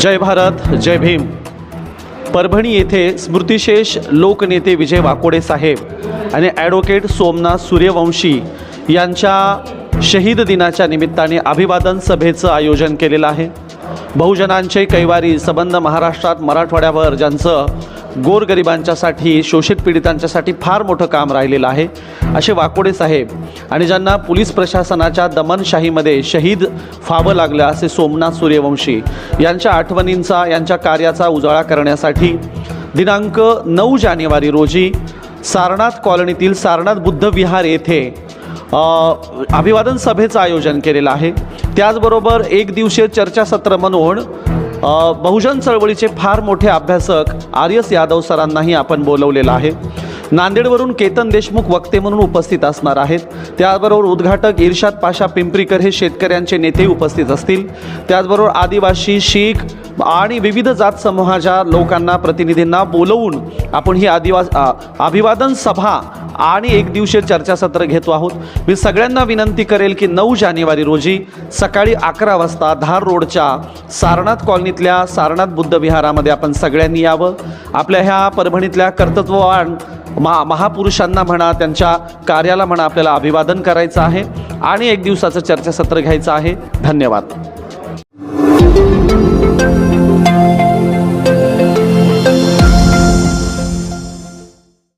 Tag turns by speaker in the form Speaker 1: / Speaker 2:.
Speaker 1: जय भारत जय भीम. परभणी येथे स्मृतिशेष लोकनेते विजय वाकोडे साहेब आणि ॲडव्होकेट सोमनाथ सूर्यवंशी यांच्या शहीद दिनाच्या निमित्ताने अभिवादन सभेचं आयोजन केलेलं आहे. बहुजनांचे कैवारी संबंध महाराष्ट्रात मराठवाड्यावर ज्यांचं गोरगरिबांच्यासाठी शोषित पीडितांच्यासाठी फार मोठं काम राहिलेलं आहे. असे वाकोडे साहेब आणि ज्यांना पोलीस प्रशासनाच्या दमनशाहीमध्ये शहीद फावं लागलं असे सोमनाथ सूर्यवंशी यांच्या आठवणींचा यांच्या कार्याचा उजाळा करण्यासाठी दिनांक नऊ जानेवारी रोजी सारनाथ कॉलनीतील सारनाथ बुद्ध विहार येथे अभिवादन सभेचं आयोजन केलेलं आहे. त्याचबरोबर एक दिवसीय चर्चासत्र म्हणून बहुजन चळवळीचे फार मोठे अभ्यासक आर एस यादव सरांनाही आपण बोलवलेलं आहे. नांदेडवरून केतन देशमुख वक्ते म्हणून उपस्थित असणार आहेत. त्याचबरोबर उद्घाटक इर्शाद पाशा पिंपरीकर हे शेतकऱ्यांचे नेते उपस्थित असतील. त्याचबरोबर आदिवासी शीख आणि विविध जात समूहाच्या लोकांना प्रतिनिधींना बोलवून आपण ही आदिवास अभिवादन सभा आणि एक दिवशीय चर्चासत्र घेतो आहोत. मी सगळ्यांना विनंती करेल की नऊ जानेवारी रोजी सकाळी अकरा वाजता धार रोडच्या सारनाथ कॉलनीतल्या सारनाथ बुद्ध विहारामध्ये आपण सगळ्यांनी यावं. आपल्या ह्या परभणीतल्या कर्तृत्ववान महा महापुरुषांना म्हणा त्यांच्या कार्याला म्हणा आपल्याला अभिवादन करायचं आहे आणि एक दिवसाचं चर्चासत्र घ्यायचं आहे. धन्यवाद.